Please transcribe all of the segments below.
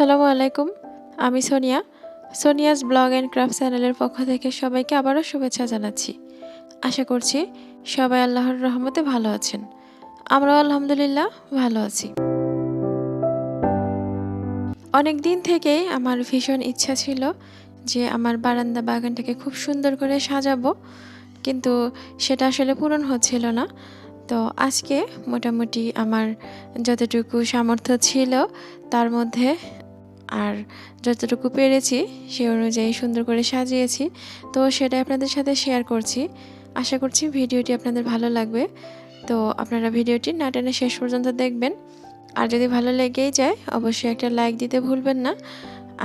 আসসালামু আলাইকুম, আমি Sonia. Sonia's blog and craft চ্যানেলের পক্ষ থেকে সবাইকে আবারও শুভেচ্ছা জানাচ্ছি। আশা করছি সবাই আল্লাহর রহমতে ভালো আছেন। আমরাও আলহামদুলিল্লাহ ভালো আছি। অনেক দিন থেকেই আমার ভীষণ ইচ্ছা ছিল যে আমার বারান্দা বাগানটাকে খুব সুন্দর করে সাজাবো, কিন্তু সেটা আসলে পূরণ হচ্ছিল না। তো আজকে মোটামুটি আমার যতটুকু সামর্থ্য ছিল তার মধ্যে আর যতটুকু পেরেছি সে অনুযায়ী সুন্দর করে সাজিয়েছি। তো সেটা আপনাদের সাথে শেয়ার করছি। আশা করছি ভিডিওটি আপনাদের ভালো লাগবে। তো আপনারা ভিডিওটি না টেনে শেষ পর্যন্ত দেখবেন। আর যদি ভালো লেগেই যায়, অবশ্যই একটা লাইক দিতে ভুলবেন না।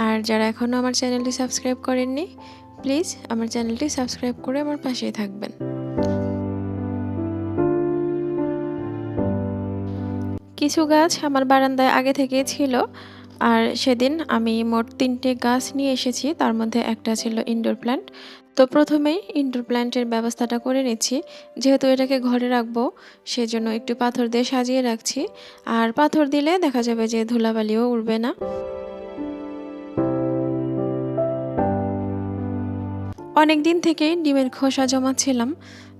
আর যারা এখনও আমার চ্যানেলটি সাবস্ক্রাইব করেননি প্লিজ আমার চ্যানেলটি সাবস্ক্রাইব করে আমার পাশেই থাকবেন। কিছু গাছ আমার বারান্দায় আগে থেকেই ছিল। আর সেদিন আমি মোট তিনটে গাছ নিয়ে এসেছি, তার মধ্যে একটা ছিল ইনডোর প্ল্যান্ট তো প্রথমেই ইনডোর প্ল্যান্টের ব্যবস্থাটা করে নিচ্ছি। যেহেতু এটাকে ঘরে রাখব, সেজন্য একটু পাথর দিয়ে সাজিয়ে রাখছি। আর পাথর দিলে দেখা যাবে যে ধুলাবালিও উড়বে না। অনেক দিন থেকেই ডিমের খোসা জমাচ্ছিলাম।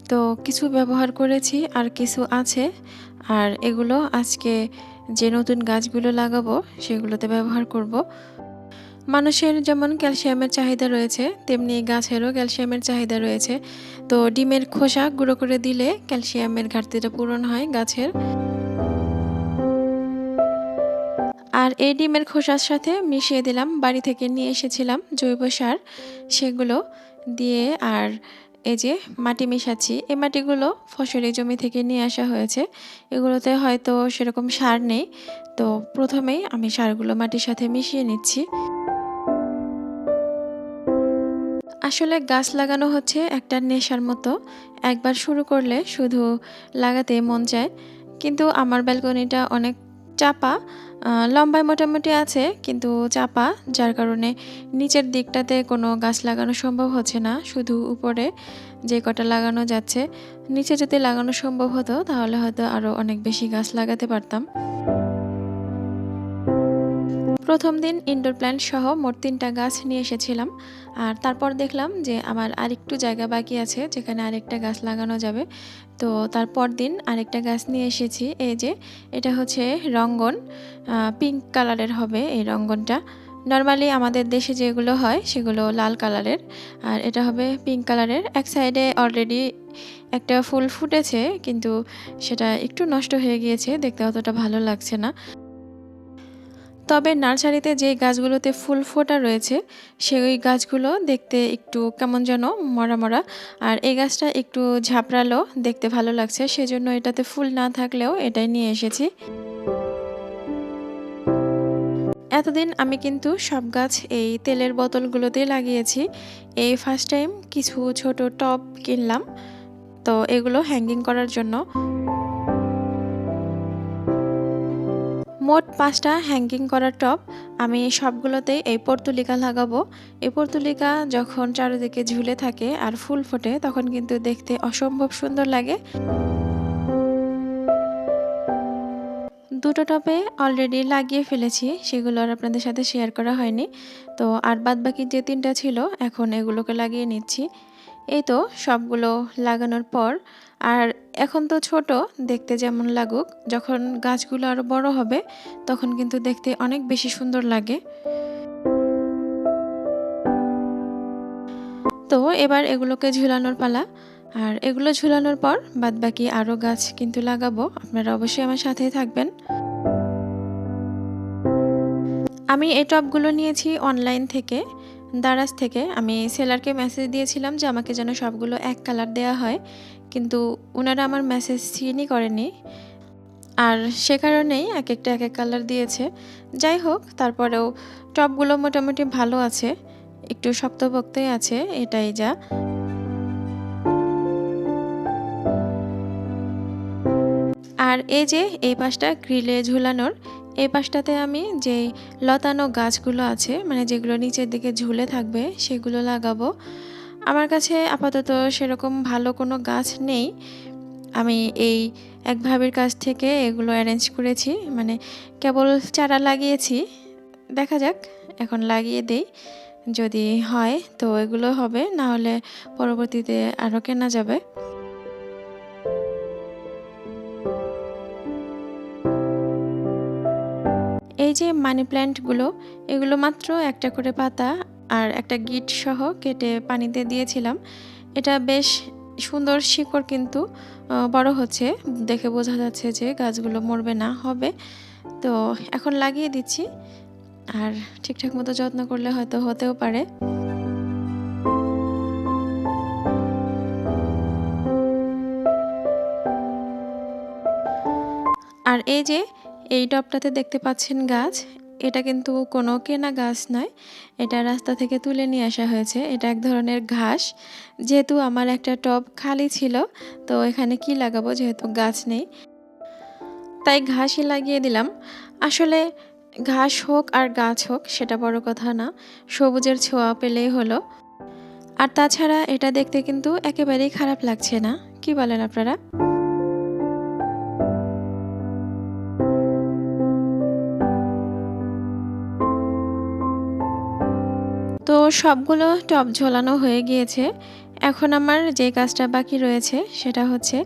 তো কিছু ব্যবহার করেছি আর কিছু আছে। আর এগুলো আজকে যে নতুন গাছগুলো লাগাবো, সেগুলোতে ব্যবহার করব। মানুষের যেমন ক্যালসিয়ামের চাহিদা রয়েছে, তেমনি গাছেরও ক্যালসিয়ামের চাহিদা রয়েছে তো ডিমের খোসা গুঁড়ো করে দিলে ক্যালসিয়ামের ঘাটতিটা পূরণ হয় গাছের আর এই ডিমের খোসার সাথে মিশিয়ে দিলাম, বাড়ি থেকে নিয়ে এসেছিলাম জৈব সার, সেগুলো দিয়ে আর এই যে মাটি মিশাচ্ছি, এই মাটিগুলো ফসলি জমি থেকে নিয়ে আসা হয়েছে। এগুলোতে হয়তো সেরকম সার নেই, তো প্রথমেই আমি সারগুলো মাটির সাথে মিশিয়ে নিচ্ছি। আসলে গাছ লাগানো হচ্ছে একটা নেশার মতো। একবার শুরু করলে শুধু লাগাতে মন চায়, কিন্তু আমার ব্যালকনিটা অনেক চাপা লম্বায় মোটামুটি আছে, কিন্তু চাপা, যার কারণে নিচের দিকটাতে কোনো গাছ লাগানো সম্ভব হচ্ছে না। শুধু উপরে যে কটা লাগানো যাচ্ছে, নিচে যদি লাগানো সম্ভব হতো, তাহলে হয়তো আরও অনেক বেশি গাছ লাগাতে পারতাম। প্রথম দিন ইনডোর প্ল্যান্ট সহ মোট তিনটা গাছ নিয়ে এসেছিলাম। আর তারপর দেখলাম যে আমার আরেকটু জায়গা বাকি আছে, যেখানে আরেকটা গাছ লাগানো যাবে। তো তারপর দিন আরেকটা গাছ নিয়ে এসেছি। এই যে এটা হচ্ছে রঙ্গন পিঙ্ক কালারের হবে এই রঙ্গনটা। নর্মালি আমাদের দেশে যেগুলো হয় সেগুলো লাল কালারের আর এটা হবে পিঙ্ক কালারের এক সাইডে অলরেডি একটা ফুল ফুটেছে, কিন্তু সেটা একটু নষ্ট হয়ে গিয়েছে। দেখতে অতটা ভালো লাগছে না। তবে নার্সারিতে যে গাছগুলোতে ফুল ফোটা রয়েছে, সেই গাছগুলো দেখতে একটু কেমন যেন মরা মরা। আর এই গাছটা একটু ঝাপড়ালো, দেখতে ভালো লাগছে, সেজন্য এটাতে ফুল না থাকলেও এটাই নিয়ে এসেছি। এতদিন আমি কিন্তু সব গাছ এই তেলের বোতলগুলোতে লাগিয়েছি। এই ফার্স্ট টাইম কিছু ছোট টব কিনলাম, তো এগুলো হ্যাঙ্গিং করার জন্য। মোট পাঁচটা হ্যাঙ্গিং করার টপ আমি সবগুলোতেই এই পর্তুলিকা লাগাবো। এই পর্তুলিকা যখন চারিদিকে ঝুলে থাকে আর ফুল ফোটে, তখন কিন্তু দেখতে অসম্ভব সুন্দর লাগে। দুটো টপে অলরেডি লাগিয়ে ফেলেছি, সেগুলো আর আপনাদের সাথে শেয়ার করা হয়নি। তো আর বাদ বাকি যে তিনটা ছিল, এখন এগুলোকে লাগিয়ে নিচ্ছি। এই তো সবগুলো লাগানোর পর, আর এখন তো ছোট, দেখতে যেমন লাগুক, যখন গাছগুলো আরও বড় হবে, তখন কিন্তু দেখতে অনেক বেশি সুন্দর লাগে। তো এবার এগুলোকে ঝুলানোর পালা। আর এগুলো ঝুলানোর পর বাদ বাকি আরও গাছ কিন্তু লাগাবো, আপনারা অবশ্যই আমার সাথেই থাকবেন। আমি এই টপগুলো নিয়েছি অনলাইন থেকে, দারাজ থেকে। আমি সেলারকে মেসেজ দিয়েছিলাম যে আমাকে যেন সবগুলো এক কালার দেওয়া হয়। কিন্তু ওনারা আমার মেসেজ সিনই করেনি। আর সে কারণেই এক একটা, এক এক কালার দিয়েছে। যাই হোক, তারপরেও টপগুলো মোটামুটি ভালো আছে। একটু শক্তপোক্তই আছে, এটাই যা। আর এই যে, এই পাশটা গ্রিলে ঝুলানোর, এই পাশটাতে আমি যেই লতানো গাছগুলো আছে মানে যেগুলো নিচের দিকে ঝুলে থাকবে, সেগুলো লাগাবো। আমার কাছে আপাতত সেরকম ভালো কোনো গাছ নেই। আমি এই এক ভাবির কাছ থেকে এগুলো অ্যারেঞ্জ করেছি। মানে কেবল চারা লাগিয়েছি। দেখা যাক, এখন লাগিয়ে দেই। যদি হয় তো এগুলো হবে, না হলে পরবর্তীতে আরও কেনা যাবে। এই যে মানি প্ল্যান্টগুলো এগুলো মাত্র একটা করে পাতা আর একটা গিট সহ কেটে পানিতে দিয়েছিলাম। এটা বেশ সুন্দর শিকড় কিন্তু বড় হচ্ছে। দেখে বোঝা যাচ্ছে যে গাছগুলো মরবে না, হবে। তো এখন লাগিয়ে দিচ্ছি। আর ঠিকঠাক মতো যত্ন করলে হয়তো হতেও পারে। আর এই যে, এই টপটাতে দেখতে পাচ্ছেন গাছ এটা কিন্তু কোনো কেনা গাছ নয়। এটা রাস্তা থেকে তুলে নিয়ে আসা হয়েছে। এটা এক ধরনের ঘাস। যেহেতু আমার একটা টব খালি ছিল, তো এখানে কি লাগাবো যেহেতু গাছ নেই। তাই ঘাসই লাগিয়ে দিলাম। আসলে ঘাস হোক আর গাছ হোক, সেটা বড় কথা না। সবুজের ছোঁয়া পেলেই হলো। আর তাছাড়া এটা দেখতে কিন্তু একেবারেই খারাপ লাগছে না। কি বলেন আপনারা? সবগুলো টপ ঝোলানো হয়ে গিয়েছে। এখন আমার যে কাজটা বাকি রয়েছে সেটা হচ্ছে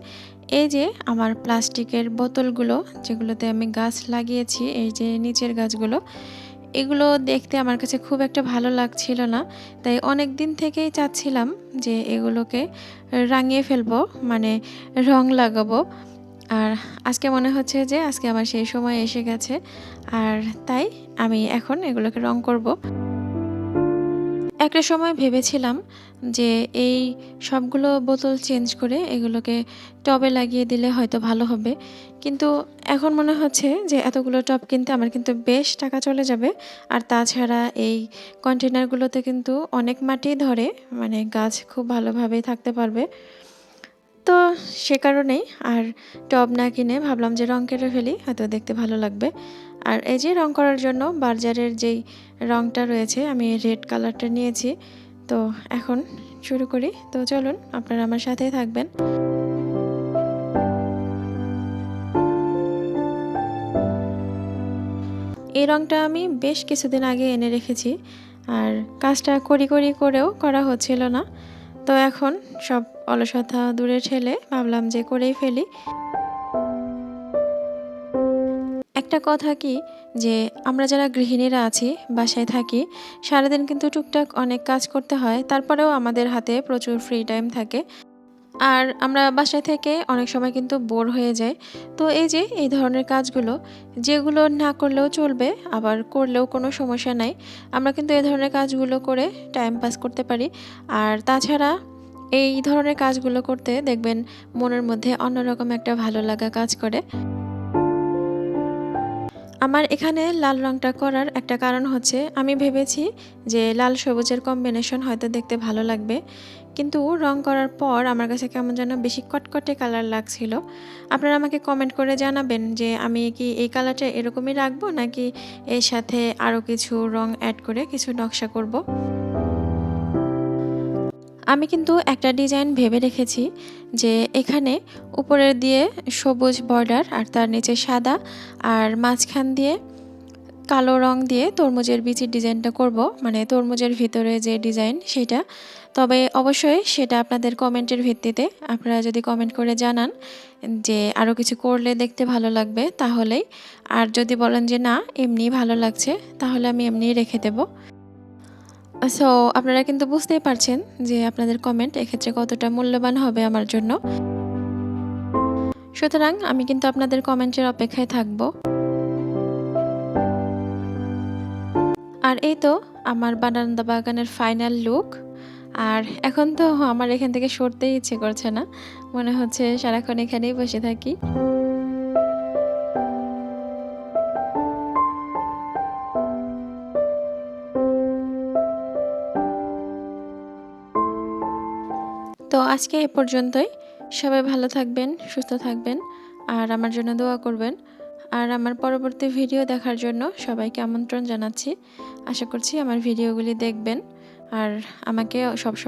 এই যে আমার প্লাস্টিকের বোতলগুলো, যেগুলোতে আমি গাছ লাগিয়েছি, এই যে নিচের গাছগুলো, এগুলো দেখতে আমার কাছে খুব একটা ভালো লাগছিল না। তাই অনেক দিন থেকেই চাচ্ছিলাম যে এগুলোকে রাঙিয়ে ফেলব মানে রং লাগাবো। আর আজকে মনে হচ্ছে যে আজকে আমার সেই সময় এসে গেছে। আর তাই আমি এখন এগুলোকে রং করব। একটা সময় ভেবেছিলাম যে এই সবগুলো বোতল চেঞ্জ করে এগুলোকে টবে লাগিয়ে দিলে হয়তো ভালো হবে। কিন্তু এখন মনে হচ্ছে যে এতগুলো টব কিনতে আমার কিন্তু বেশ টাকা চলে যাবে। আর তাছাড়া এই কন্টেনারগুলোতে কিন্তু অনেক মাটি ধরে মানে গাছ খুব ভালোভাবেই থাকতে পারবে। তো সে কারণেই আর টব না কিনে ভাবলাম যে রং কেটে ফেলি, হয়তো দেখতে ভালো লাগবে। আর এই যে রং করার জন্য বার্জারের যেই রংটা রয়েছে, আমি রেড কালারটা নিয়েছি। তো এখন শুরু করি। তো চলুন, আপনারা আমার সাথেই থাকবেন। এই রংটা আমি বেশ কিছুদিন আগে এনে রেখেছি আর কাজটা করি করি করেও করা হচ্ছিল না। তো এখন সব অলসতা দূরে ঠেলে ভাবলাম যে করেই ফেলি। একটা কথা কি, যে আমরা যারা গৃহিণীরা আছি, বাসায় থাকি, সারাদিন কিন্তু টুকটাক অনেক কাজ করতে হয়, তারপরেও আমাদের হাতে প্রচুর ফ্রি টাইম থাকে। আর আমরা বাসায় থেকে অনেক সময় কিন্তু বোর হয়ে যায় তো এই যে, এই ধরনের কাজগুলো, যেগুলো না করলেও চলবে, আবার করলেও কোনো সমস্যা নাই, আমরা কিন্তু এই ধরনের কাজগুলো করে টাইম পাস করতে পারি। আর তাছাড়া এই ধরনের কাজগুলো করতে দেখবেন মনের মধ্যে অন্যরকম একটা ভালো লাগা কাজ করে। আমার এখানে লাল রংটা করার একটা কারণ হচ্ছে, আমি ভেবেছি যে লাল সবুজের কম্বিনেশন হয়তো দেখতে ভালো লাগবে কিন্তু রং করার পর আমার কাছে কেমন যেন বেশি কটকটে কালার লাগছিল আপনারা আমাকে কমেন্ট করে জানাবেন যে আমি কি এই কালারটা এরকমই রাখব নাকি এর সাথে আরও কিছু রং অ্যাড করে কিছু নকশা করব। আমি কিন্তু একটা ডিজাইন ভেবে রেখেছি যে এখানে উপরের দিয়ে সবুজ বর্ডার আর তার নিচে সাদা আর মাঝখান দিয়ে কালো রং দিয়ে তরমুজের বিচির ডিজাইনটা করব। মানে তরমুজের ভিতরে যে ডিজাইন সেটা। তবে অবশ্যই সেটা আপনাদের কমেন্টের ভিত্তিতে আপনারা যদি কমেন্ট করে জানান যে আরও কিছু করলে দেখতে ভালো লাগবে তাহলেই। আর যদি বলেন যে না এমনি ভালো লাগছে, তাহলে আমি এমনিই রেখে দেবো। সো আপনারা কিন্তু বুঝতেই পারছেন যে আপনাদের কমেন্ট এক্ষেত্রে কতটা মূল্যবান হবে আমার জন্য। সুতরাং আমি কিন্তু আপনাদের কমেন্টের অপেক্ষায় থাকব। আর এই তো আমার বারান্দা বাগানের ফাইনাল লুক আর এখন তো আমার এখান থেকে সরতেই ইচ্ছে করছে না। মনে হচ্ছে সারাক্ষণ এখানেই বসে থাকি। তো আজকে এ পর্যন্তই। সবাই ভালো থাকবেন, সুস্থ থাকবেন আর আমার জন্য দোয়া করবেন। আর আমার পরবর্তী ভিডিও দেখার জন্য সবাইকে আমন্ত্রণ জানাচ্ছি। আশা করছি আমার ভিডিওগুলি দেখবেন আর আমাকে সবসময়